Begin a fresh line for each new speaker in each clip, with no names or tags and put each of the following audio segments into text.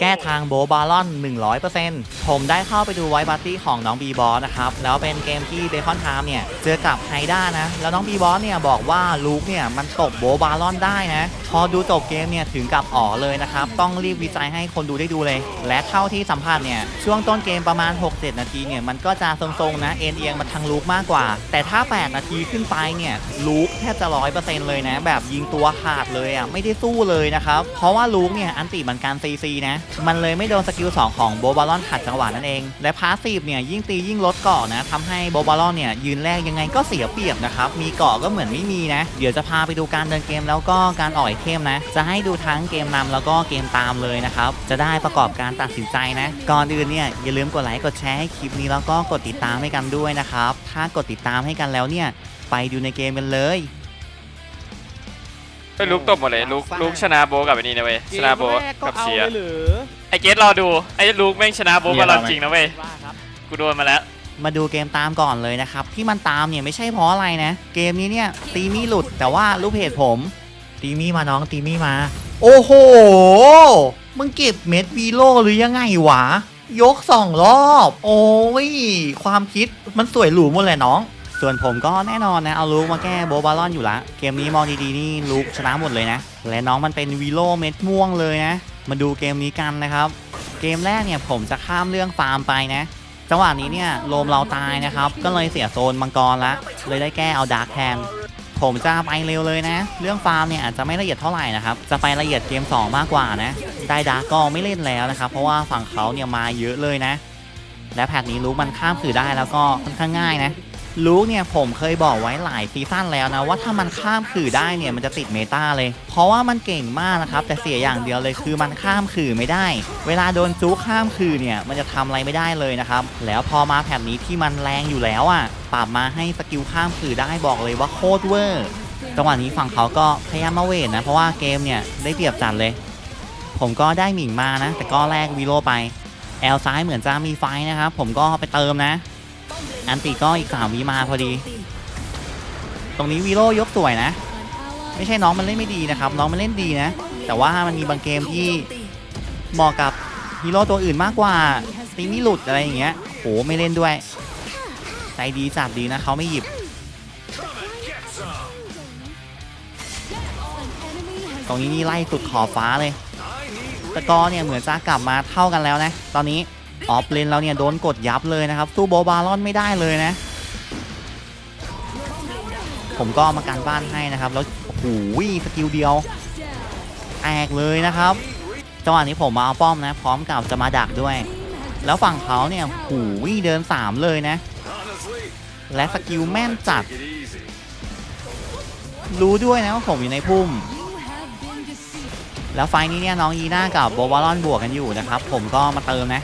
แก้ทางโบบาลอน 100%ผมได้เข้าไปดูไวท์บัตตี้ของน้องบีบอสนะครับ แล้วเป็นเกมที่เบคอนไทม์เนี่ย เจอกับไฮด้านะ แล้วน้องบีบอสเนี่ยบอกว่าลูกเนี่ยมันตบโบบาลอนได้นะ อดูจบเกมเนี่ยถึงกับอ๋อเลยนะครับ ต้องรีบวิจัยให้คนดูได้ดูเลย และเท่าที่สัมผัสเนี่ย ช่วงต้นเกมประมาณ 6-7 นาทีเนี่ย มันก็จะทรงๆนะ เอ็นเอียงมาทางลูกมากกว่า แต่ถ้า 8 นาทีขึ้นไปเนี่ยลูกแทบจะร้อยเปอร์เซ็นต์เลยนะ แบบยิงตัวขาดเลยอะไม่ได้สู้เลยนะครับ เพราะว่าลูกเนี่ยอันติมันการซีซีนะ มันเลยไม่โดนสกิล 2 ของโบบาลอนขัดจังหวะนั่นเอง และพาสซีฟเนี่ยยิ่งตียิ่งลดเกาะนะทำให้โบบาลอนเนี่ยยืนแรกยังไงก็เสียเปรียบนะครับมีเกาะก็เหมือนไม่มีนะ เดี๋ยวจะพาไปดูการเดินเกมแล้วก็การอ่อยเทมนะ จะให้ดูทั้งเกมนำแล้วก็เกมตามเลยนะครับ จะได้ประกอบการตัดสินใจนะ ก่อนอื่นเนี่ยอย่าลืมกดไลค์กดแชร์ให้คลิปนี้แล้วก็กดติดตามให้กันด้วยนะครับ ถ้ากดติดตามให้กันแล้วเนี่ยไปดูในเกมกันเลย
ไปลุกตบหมดเลยลุกลุกชนะโบกับไอ้นี่นะเว้ยชนะโบ
เกมแรกก็
กับ
เอา
เชียร์
เลยเหรือ
ไอเกสรอดูไอ้ลุกแม่งชนะโบกับเราจริงนะเว้ย
ว่าครับ
กูโดนมาแล้ว
มาดูเกมตามก่อนเลยนะครับ ที่มันตามเนี่ยไม่ใช่เพราะอะไรนะ เกมนี้เนี่ยตีมี่หลุดแต่ว่าลูกเพจผม ตีมี่มาน้องตีมี่มา โอ้โห มึงเก็บเม็ดวีโลหรือยังไงวะ ยกสองรอบ โอ้ย ความคิดมันสวยหรูหมดเลยน้อง ส่วนผมก็แน่นอนนะ เอาลูกมาแก้โบบาลอนอยู่ละ เกมนี้มองดีๆนี่ลูกชนะหมดเลยนะ และน้องมันเป็นวีโลเม็ดม่วงเลยนะ มาดูเกมนี้กันนะครับ เกมแรกเนี่ยผมจะข้ามเรื่องฟาร์มไปนะจังหวะนี้เนี่ยโลมเราตายนะครับ ก็เลยเสียโซนมังกรละ เลยได้แก้เอาดาร์คแทน ผมจะไปเร็วเลยนะ เรื่องฟาร์มเนี่ยอาจจะไม่ละเอียดเท่าไหร่นะครับ จะไปละเอียดเกม 2 มากกว่านะ ได้ดาร์กก็ไม่เล่นแล้วนะครับ เพราะว่าฝั่งเขาเนี่ยมาเยอะเลยนะ และแพทนี้รู้มันข้ามสื่อได้แล้วก็ค่อนข้างง่ายนะ ลูกเนี่ยผมเคยบอกไว้หลายซีซั่นแล้วนะว่าถ้ามันข้ามขื่อได้เนี่ยมันจะติดเมตาเลย เพราะว่ามันเก่งมากนะครับแต่เสียอย่างเดียวเลยคือมันข้ามขื่อไม่ได้ เวลาโดนจู๊ข้ามขื่อเนี่ยมันจะทำอะไรไม่ได้เลยนะครับแล้วพอมาแผ่นนี้ที่มันแรงอยู่แล้วอะปรับมาให้สกิลข้ามขื่อได้บอกเลยว่าโคตรเวอร์จังหวะนี้ฝั่งเขาก็พยายามมาเวทนะเพราะว่าเกมเนี่ยได้เปรียบจัดเลย ผมก็ได้หมิงมานะ แต่ก็แลกวีโรไปแอลซ้ายเหมือนจะมีไฟนะครับผมก็ไปเติมนะ อันติก็อีกสามวิมาพอดี ตรงนี้วีโรยกสวยนะ ไม่ใช่น้องมันเล่นไม่ดีนะครับ น้องมันเล่นดีนะ แต่ว่ามันมีบางเกมที่เหมาะกับฮีโร่ตัวอื่นมากกว่าตีไม่หลุดอะไรอย่างเงี้ยโหไม่เล่นด้วย ใจดีจัดดีนะเขาไม่หยิบ ตรงนี้นี่ไล่สุดขอบฟ้าเลยตะกอเนี่ยเหมือนจะกลับมาเท่ากันแล้วนะ ตอนนี้ ออฟเลนเราเนี่ยโดนกดยับเลยนะครับสู้โบบาลอนไม่ได้เลยนะ ผมก็มาการบ้านให้นะครับ แล้วโอ้โหสกิลเดียวแตกเลยนะครับจังหวะนี้ผมมาเอาป้อมนะ พร้อมกับจะมาดักด้วย แล้วฝั่งเขาเนี่ยโอ้โหเดิน 3 เลยนะ และสกิลแม่นจัด รู้ด้วยนะว่าผมอยู่ในพุ่ม แล้วไฟนี้เนี่ยน้องยีน่ากับโบบาลอนบวกกันอยู่นะครับ ผมก็มาเติมนะ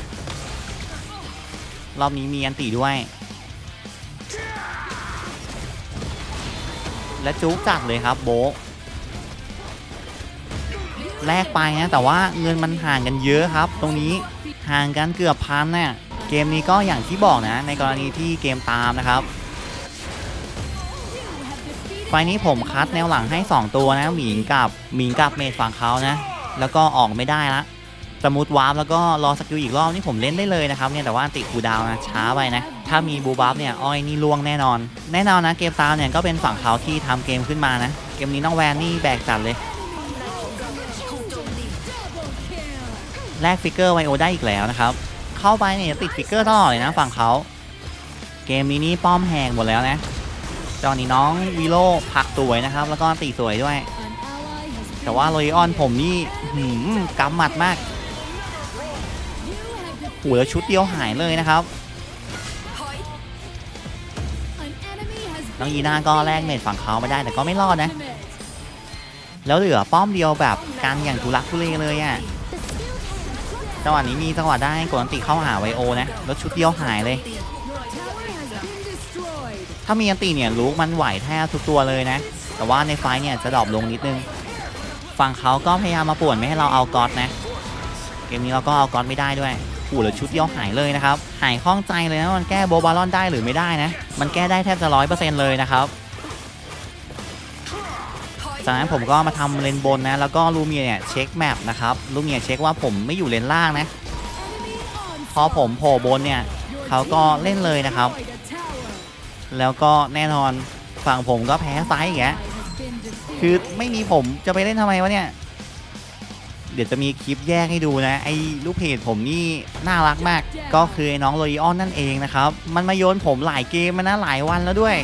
รอบนี้มีอันตีด้วย และจุกจัดเลยครับโบะแลกไปนะแต่ว่าเงินมันห่างกันเยอะครับ ตรงนี้ห่างกันเกือบพันเนี่ยเกมนี้ก็อย่างที่บอกนะ ในกรณีที่เกมตามนะครับไฟล์นี้ผมคัดแนวหลังให้ 2 ตัวนะหมิงกับหมิงกับเมดฝั่งเขานะ แล้วก็ออกไม่ได้ละ สมูทวาร์ปแล้วก็รอสกิลอีกรอบนี่ผมเล่นได้เลยนะครับเนี่ยแต่ว่าติคูดาวนะช้าไปนะ ถ้ามีบูบัฟเนี่ยอ้อยนี่ล่วงแน่นอน แน่นอนนะเกมตามเนี่ยก็เป็นฝั่งเขาที่ทำเกมขึ้นมานะ เกมนี้น้องแวนนี่แบกจัดเลยแลกฟิกเกอร์ไวโอได้อีกแล้วนะครับ เข้าไปเนี่ยติดฟิกเกอร์ตลอดเลยนะฝั่งเขา เกมนี้นี่ป้อมแหงหมดแล้วนะจอนี้น้องวีโลผักสวยนะครับ แล้วก็ตีสวยด้วย แต่ว่าโรยออนผมนี่หืมกำหมัดมาก โอ้โหแล้วชุดเดียวหายเลยนะครับน้องยีน่าก็แลกเมดฝั่งเขาไม่ได้แต่ก็ไม่รอดนะ แล้วเหลือป้อมเดียวแบบกันอย่างทุลักทุเลเลยอะ่ะจังหวะนี้มีจังหวะได้กดอันติเข้าหาไวโอนะแล้วชุดเดียวหายเลย ถ้ามีอันติเนี่ยลูกมันไหวแทบทุกตัวเลยนะ แต่ว่าในไฟเนี่ยจะดรอปลงนิดนึงฝั่งเขาก็พยายามมาป่วนไม่ให้เราเอาก๊อตนะ เกมนี้เราก็เอาก๊อตไม่ได้ด้วย อ้หเหลือชุดเดียวหายเลยนะครับ หายข้องใจเลยนะมันแก้โบบาลอนได้หรือไม่ได้นะ มันแก้ได้แทบจะร้อยเปอร์เซ็นต์เลยนะครับจากนั้นผมก็มาทำเลนบนนะ แล้วก็ลูเมียเนี่ยเช็คแมปนะครับลูเมียเช็คว่าผมไม่อยู่เลนล่างนะ พอผมโผล่บนเนี่ยเขาก็เล่นเลยนะครับ แล้วก็แน่นอนฝั่งผมก็แพ้ไฟอีกแกคือไม่มีผมจะไปเล่นทำไมวะเนี่ย เดี๋ยวจะมีคลิปแยกให้ดูนะ ไอ้ลูกเพจผมนี่น่ารักมาก ก็คือไอ้น้องโรดิออนนั่นเองนะครับ มันมาโยนผมหลายเกมมานะหลายวันแล้วด้วย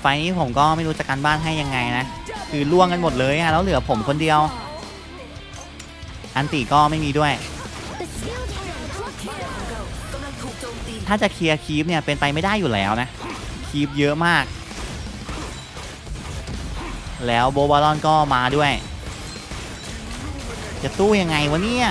ไฟล์นี้ผมก็ไม่รู้จะการบ้านให้ยังไงนะ คือล่วงกันหมดเลยอะแล้วเหลือผมคนเดียว อันติก็ไม่มีด้วย ถ้าจะเคลียร์คีปเนี่ยเป็นไปไม่ได้อยู่แล้วนะ คีปเยอะมาก แล้วโบบาลอนก็มาด้วย จะสู้ยังไงวะเนี่ย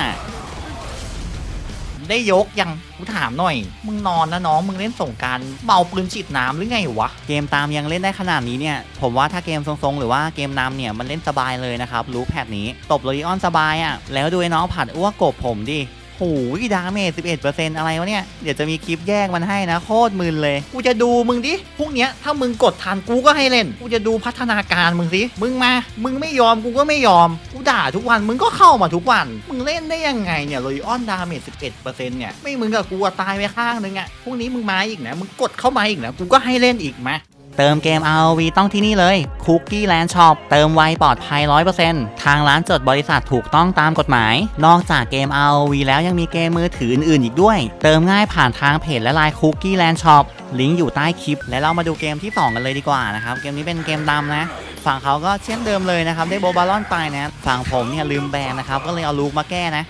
ได้ยกยังกูถามหน่อย มึงนอนนะน้อง มึงเล่นสงกรารเมาปืนฉีดน้ำหรือไงวะ เกมตามยังเล่นได้ขนาดนี้เนี่ย ผมว่าถ้าเกมทรงๆ หรือว่าเกมนำเนี่ยมันเล่นสบายเลยนะครับ รู้แพทนี้ ตบโรดิออนสบายอะ่ะ แล้วดูไอ้น้องผัดอ้วกกบผมดิ โอ้ยดาเมจ11%อะไรวะเนี่ย เดี๋ยวจะมีคลิปแยกมันให้นะ โคตรมึนเลย กูจะดูมึงดิ พวกเนี้ยถ้ามึงกดทันกูก็ให้เล่น กูจะดูพัฒนาการมึงสิ มึงมา มึงไม่ยอมกูก็ไม่ยอม กูด่าทุกวัน มึงก็เข้ามาทุกวัน มึงเล่นได้ยังไงเนี่ยโรยออนดาเมจ11%เนี่ย ไม่มึงกับกูตายไปข้างนึงอะพวกนี้มึงมาอีกนะ มึงกดเข้ามาอีกนะ กูก็ให้เล่นอีกมา เติมเกม ROV ต้องที่นี่เลย Cookie Land Shop เติมไวปลอดภัย 100%ทางร้านจดบริษัทถูกต้องตามกฎหมาย นอกจากเกม ROV แล้วยังมีเกมมือถืออื่นๆอีกด้วย เติมง่ายผ่านทางเพจและไลน์ Cookie Land Shop ลิงก์อยู่ใต้คลิป และเรามาดูเกมที่ 2 กันเลยดีกว่านะครับ เกมนี้เป็นเกมดำนะฝั่งเขาก็เช่นเดิมเลยนะครับ ได้โบบาลอนไปนะฝั่งผมเนี่ยลืมแบนนะครับก็เลยเอาลูกมาแก้นะ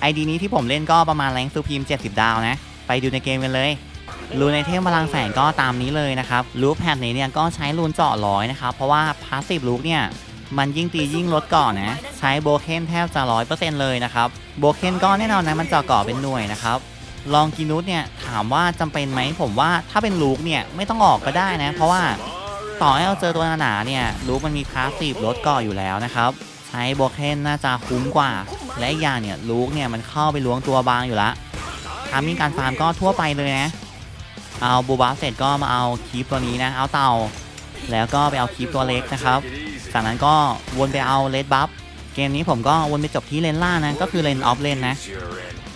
ไอดีนี้ที่ผมเล่นก็ประมาณแรงซูพีม70 ดาวนะ ไปดูในเกมกันเลย รูนไอเทมพลังแฝงก็ตามนี้เลยนะครับลูแพดนี้เนี่ยก็ใช้รูนเจาะร้อยนะครับเพราะว่าพาสซีฟลูกเนี่ยมันยิ่งตียิ่งลดก่อนนะใช้โบเคนแทบจะร้อยเปอร์เซ็นต์เลยนะครับโบเคนก็แน่นอนนะมันเจาะก่อเป็นหน่วยนะครับลองกินุสเนี่ยถามว่าจำเป็นไหมผมว่าถ้าเป็นลูกเนี่ยไม่ต้องออกก็ได้นะ เพราะว่าต่อให้เราเจอตัวหนาๆเนี่ยลูกมันมีพาสซีฟลดก่ออยู่แล้วนะครับใช้โบเคนน่าจะคุ้มกว่า และอีกอย่างเนี่ยลูกเนี่ยมันเข้าไปล้วงตัวบางอยู่ละทามิ่งการฟาร์มก็ทั่วไปเลยนะ เอาบูบัฟเสร็จก็มาเอาคีปตัวนี้นะ เอาเต่า แล้วก็ไปเอาคีปตัวเล็กนะครับ จากนั้นก็วนไปเอาเลดบัฟ เกมนี้ผมก็วนไปจบที่เลนล่านะ ก็คือเลนออฟเลนนะ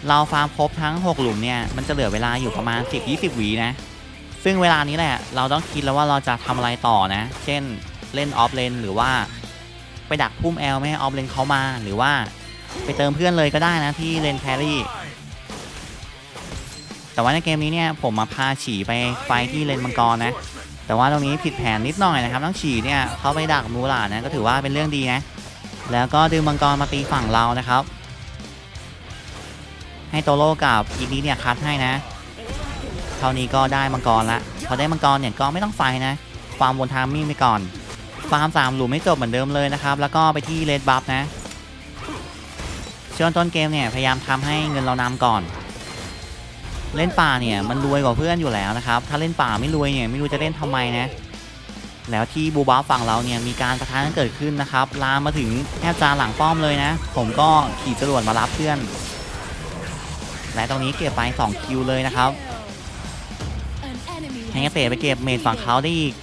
เราฟาร์มครบทั้ง 6 หลุมเนี่ย มันจะเหลือเวลาอยู่ประมาณ 10-20วีนะ ซึ่งเวลานี้แหละ เราต้องคิดแล้วว่าเราจะทำอะไรต่อนะ เช่นเล่นออฟเลนหรือว่าไปดักพุ่มแอลไม่ให้ออฟเลนเขามา หรือว่าไปเติมเพื่อนเลยก็ได้นะที่เลนแครี่ แต่ว่าในเกมนี้เนี่ยผมมาพาฉี่ไปไฟที่เลนมังกรนะ แต่ว่าตรงนี้ผิดแผนนิดหน่อยนะครับต้องฉี่เนี่ยเข้าไปดักมูหลาดนะก็ถือว่าเป็นเรื่องดีนะ แล้วก็ดึงมังกรมาตีฝั่งเรานะครับ ให้โตโร่กับอีกนี้เนี่ยคัดให้นะเท่านี้ก็ได้มังกรละพอได้มังกรเนี่ยก็ไม่ต้องไฟนะฟาร์มบนทามมิ่งไปก่อน ฟาร์มสามหลุมไม่จบเหมือนเดิมเลยนะครับ แล้วก็ไปที่เลดบัฟนะช่วงต้นเกมเนี่ยพยายามทำให้เงินเรานำก่อน เล่นป่าเนี่ยมันรวยกว่าเพื่อนอยู่แล้วนะครับ ถ้าเล่นป่าไม่รวยเนี่ยไม่รู้จะเล่นทำไมนะ แล้วที่บูบัฟฝั่งเราเนี่ยมีการประทะกันเกิดขึ้นนะครับลามมาถึงแทบจะหลังป้อมเลยนะ ผมก็ขี่จรวดมารับเพื่อน และตรงนี้เก็บไป2คิวเลยนะครับให้กระเตะไปเก็บเมจฝั่งเขาได้อีก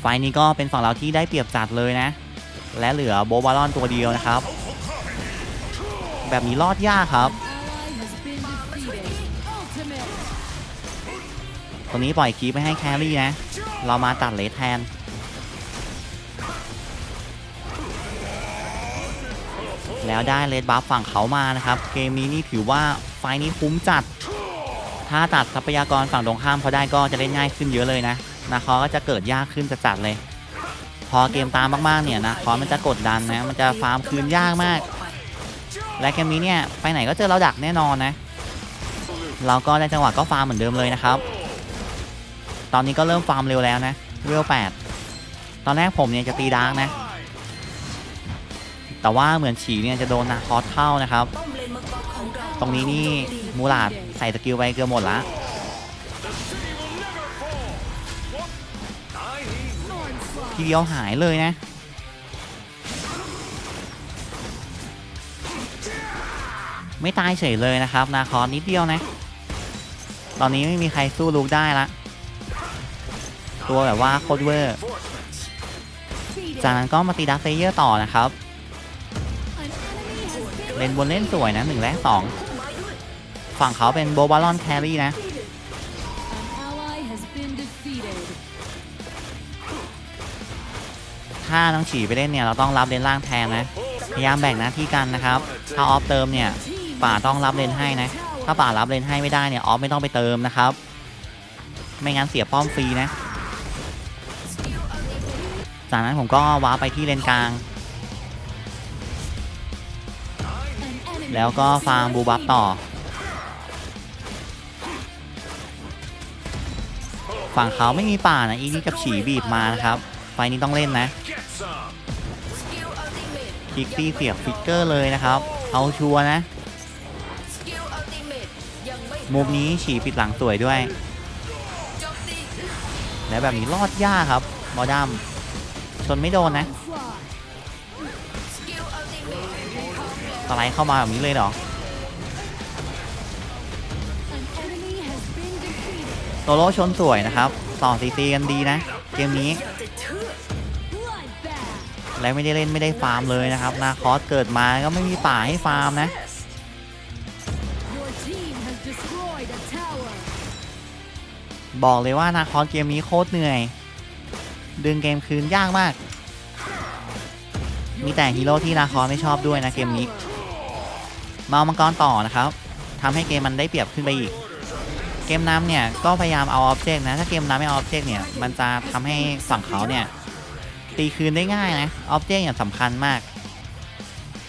ไฟนี้ก็เป็นฝั่งเราที่ได้เปรียบจัดเลยนะ และเหลือโบบาลอนตัวเดียวนะครับ แบบนี้รอดยากครับ ตรงนี้ปล่อยคีปไปให้แครี่นะ เรามาตัดเลสแทน แล้วได้เลดบัฟฝั่งเขามานะครับ เกมนี้นี่ถือว่าไฟนี้คุ้มจัด ถ้าตัดทรัพยากรฝั่งตรงข้ามเขาได้ก็จะเล่นง่ายขึ้นเยอะเลยนะนาคอก็จะเกิดยากขึ้นจะจัดเลย พอเกมตามมากๆเนี่ยนะคอมันจะกดดันนะ มันจะฟาร์มคืนยากมาก และเกมนี้เนี่ยไปไหนก็เจอเราดักแน่นอนนะ เราก็ได้จังหวะก็ฟาร์มเหมือนเดิมเลยนะครับ ตอนนี้ก็เริ่มฟาร์มเร็วแล้วนะเวล8ตอนแรกผมเนี่ยจะตีดาร์กนะ แต่ว่าเหมือนฉีเนี่ยจะโดนนาคอสเข้านะครับ ตรงนี้นี่มูลาดใส่สกิลไปเกือบหมดละทีเดียวหายเลยนะไม่ตายเฉยเลยนะครับ นาคอสนิดเดียวนะ ตอนนี้ไม่มีใครสู้ลูกได้ละ ตัวแบบว่าโคตรเวอร์ จากนั้นก็มาตีดักเซเยอร์ต่อนะครับ เลนบนเล่นสวยนะหนึ่งและสองฝั่งเขาเป็นโบบาลอนแครี่นะ ถ้าน้องฉีไปเล่นเนี่ย เราต้องรับเลนล่างแทนนะ พยายามแบ่งหน้าที่กันนะครับ ถ้าออฟเติมเนี่ย ป่าต้องรับเลนให้นะ ถ้าป่ารับเลนให้ไม่ได้เนี่ยออฟไม่ต้องไปเติมนะครับ ไม่งั้นเสียป้อมฟรีนะ จากนั้นผมก็ว้าร์ปไปที่เลนกลาง แล้วก็ฟาร์มบูบัฟต่อ ฝั่งเขาไม่มีป่านะอีนี่กับฉีบีบมานะครับ ไฟนี้ต้องเล่นนะคลิกซี่เสียบฟิกเกอร์เลยนะครับ เอาชัวร์นะ มุมนี้ฉีปิดหลังสวยด้วย และแบบนี้รอดยากครับบอดัมชนไม่โดนนะสไลด์เข้ามาแบบนี้เลยเหรอโซโลชนสวยนะครับต่อซีซีกันดีนะ เกมนี้ และไม่ได้เล่นไม่ได้ฟาร์มเลยนะครับ นาคอสเกิดมาก็ไม่มีป่าให้ฟาร์มนะ บอกเลยว่านาคอสเกมนี้โคตรเหนื่อย ดึงเกมคืนยากมาก มีแต่ฮีโร่ที่นาคอสไม่ชอบด้วยนะเกมนี้มาเอามังกรต่อนะครับทำให้เกมมันได้เปรียบขึ้นไปอีก เกมน้ำเนี่ยก็พยายามเอาออบเจกต์นะ ถ้าเกมน้ำไม่เอาออบเจกต์เนี่ย มันจะทำให้ฝั่งเขาเนี่ยตีคืนได้ง่ายนะออบเจกต์อย่างสำคัญมาก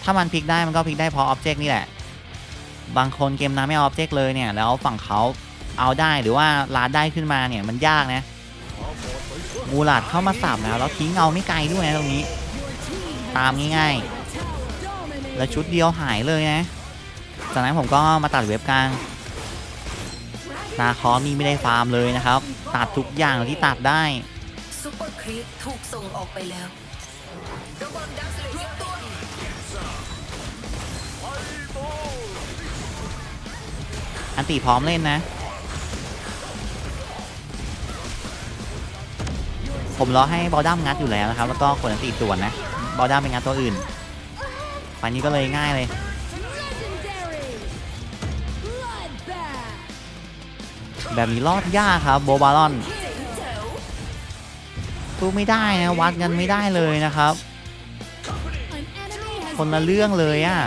ถ้ามันพลิกได้มันก็พลิกได้เพราะออบเจกต์นี่แหละ บางคนเกมน้ำไม่เอาออบเจกต์เลยเนี่ย แล้วฝั่งเขา เอาได้หรือว่าลาดได้ขึ้นมาเนี่ยมันยากนะมูลาดเข้ามาสับนะแล้วทิ้งเอาไม่ไกลด้วยนะตรงนี้ ตามง่ายๆ แล้วชุดเดียวหายเลยนะจากนั้นผมก็มาตัดเว็บกลางนาคอสนี่ไม่ได้ฟาร์มเลยนะครับ ตัดทุกอย่างที่ตัดได้
ซุปเปอร์ครีปถูกส่งออกไปแล้วระวังดักสเลเยอร์ตัว
อันติพร้อมเล่นนะ ผมรอให้บอลดัมงัดอยู่แล้วนะครับ แล้วก็กดอันติส่วนนะ บอลดัมเป็นงัดตัวอื่นฟันนี้ก็เลยง่ายเลย แบบนี้รอดยากครับโบบาลอนสู้ไม่ได้นะ วัดกันไม่ได้เลยนะครับ คนละเรื่องเลยอะ่ะ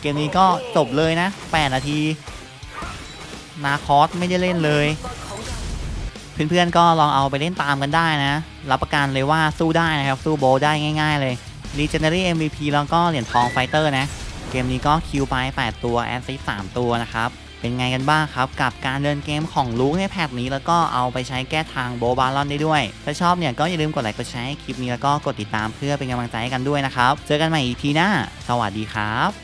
เกมนี้ก็จบเลยนะ 8 นาที นาคอสไม่ได้เล่นเลย เพื่อนๆก็ลองเอาไปเล่นตามกันได้นะ รับประกันเลยว่าสู้ได้นะครับ สู้โบได้ง่ายๆเลย Legendary MVP แล้วก็เหรียญทองไฟเตอร์นะ เกมนี้ก็คิวไป 8 ตัวแอสซิส3ตัวนะครับ เป็นไงกันบ้างครับ กับการเดินเกมของลูกในแพทนี้ แล้วก็เอาไปใช้แก้ทางโบบาลอนได้ด้วย ถ้าชอบเนี่ยก็อย่าลืมกดไลค์กดแชร์ให้คลิปนี้แล้วก็กดติดตามเพื่อเป็นกำลังใจให้กันด้วยนะครับ เจอกันใหม่อีพีหน้า สวัสดีครับ